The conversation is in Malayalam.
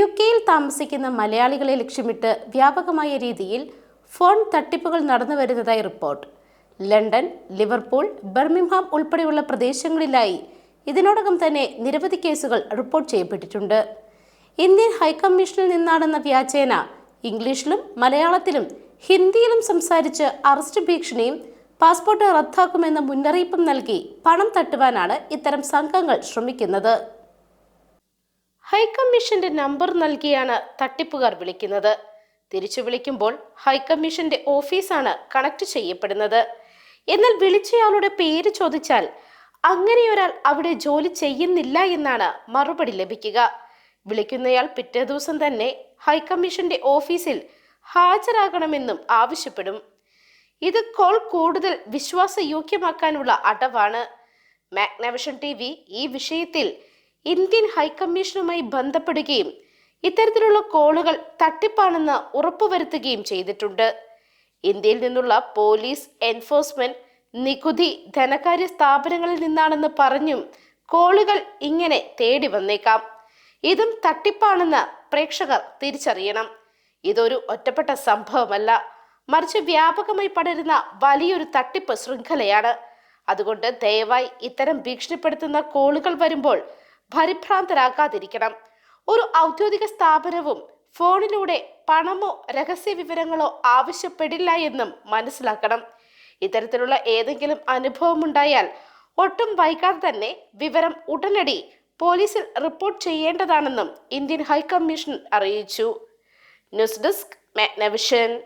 യു കെയിൽ താമസിക്കുന്ന മലയാളികളെ ലക്ഷ്യമിട്ട് വ്യാപകമായ രീതിയിൽ ഫോൺ തട്ടിപ്പുകൾ നടന്നു വരുന്നതായി റിപ്പോർട്ട്. ലണ്ടൻ ലിവർപൂൾ ബർമിംഹാം ഉൾപ്പെടെയുള്ള പ്രദേശങ്ങളിലായി ഇതിനോടകം തന്നെ നിരവധി കേസുകൾ റിപ്പോർട്ട് ചെയ്യപ്പെട്ടിട്ടുണ്ട്. ഇന്ത്യൻ ഹൈക്കമ്മീഷനിൽ നിന്നാണെന്ന വ്യാജേന ഇംഗ്ലീഷിലും മലയാളത്തിലും ഹിന്ദിയിലും സംസാരിച്ച് അറസ്റ്റ് ഭീഷണിയും പാസ്പോർട്ട് റദ്ദാക്കുമെന്ന മുന്നറിയിപ്പും നൽകി പണം തട്ടുവാനാണ് ഇത്തരം സംഘങ്ങൾ ശ്രമിക്കുന്നത്. ഹൈക്കമ്മീഷന്റെ നമ്പർ നൽകിയാണ് തട്ടിപ്പുകാർ വിളിക്കുന്നത്. തിരിച്ചു വിളിക്കുമ്പോൾ ഹൈക്കമ്മീഷന്റെ ഓഫീസാണ് കണക്ട് ചെയ്യപ്പെടുന്നത്. എന്നാൽ വിളിച്ചയാളുടെ പേര് ചോദിച്ചാൽ അങ്ങനെയൊരാൾ അവിടെ ജോലി ചെയ്യുന്നില്ല എന്നാണ് മറുപടി ലഭിക്കുക. വിളിക്കുന്നയാൾ പിറ്റേ ദിവസം തന്നെ ഹൈക്കമ്മീഷന്റെ ഓഫീസിൽ ഹാജരാകണമെന്നും ആവശ്യപ്പെടും. ഇത് കോൾ കൂടുതൽ വിശ്വാസയോഗ്യമാക്കാനുള്ള അടവാണ്. മാഗ്നവിഷൻ ടി ഈ വിഷയത്തിൽ ഇന്ത്യൻ ഹൈക്കമ്മീഷനുമായി ബന്ധപ്പെടുകയും ഇത്തരത്തിലുള്ള കോളുകൾ തട്ടിപ്പാണെന്ന് ഉറപ്പുവരുത്തുകയും ചെയ്തിട്ടുണ്ട്. ഇന്ത്യയിൽ നിന്നുള്ള പോലീസ് എൻഫോഴ്സ്മെന്റ് നികുതി ധനകാര്യ സ്ഥാപനങ്ങളിൽ നിന്നാണെന്ന് പറഞ്ഞും കോളുകൾ ഇങ്ങനെ തേടി വന്നേക്കാം. ഇതും തട്ടിപ്പാണെന്ന് പ്രേക്ഷകർ തിരിച്ചറിയണം. ഇതൊരു ഒറ്റപ്പെട്ട സംഭവമല്ല. മറിച്ച് വ്യാപകമായി പടരുന്ന വലിയൊരു തട്ടിപ്പ് ശൃംഖലയാണ്. അതുകൊണ്ട് ദയവായി ഇത്തരം ഭീഷണിപ്പെടുത്തുന്ന കോളുകൾ വരുമ്പോൾ പരിഭ്രാന്തരാകാതിരിക്കണം. ഒരു ഔദ്യോഗിക സ്ഥാപനവും ഫോണിലൂടെ പണമോ രഹസ്യ വിവരങ്ങളോ ആവശ്യപ്പെടില്ല എന്നും മനസ്സിലാക്കണം. ഇത്തരത്തിലുള്ള ഏതെങ്കിലും അനുഭവമുണ്ടായാൽ ഒട്ടും വൈകാതെ തന്നെ വിവരം ഉടനടി പോലീസിൽ റിപ്പോർട്ട് ചെയ്യേണ്ടതാണെന്നും ഇന്ത്യൻ ഹൈക്കമ്മീഷൻ അറിയിച്ചു. News desk Magnavision.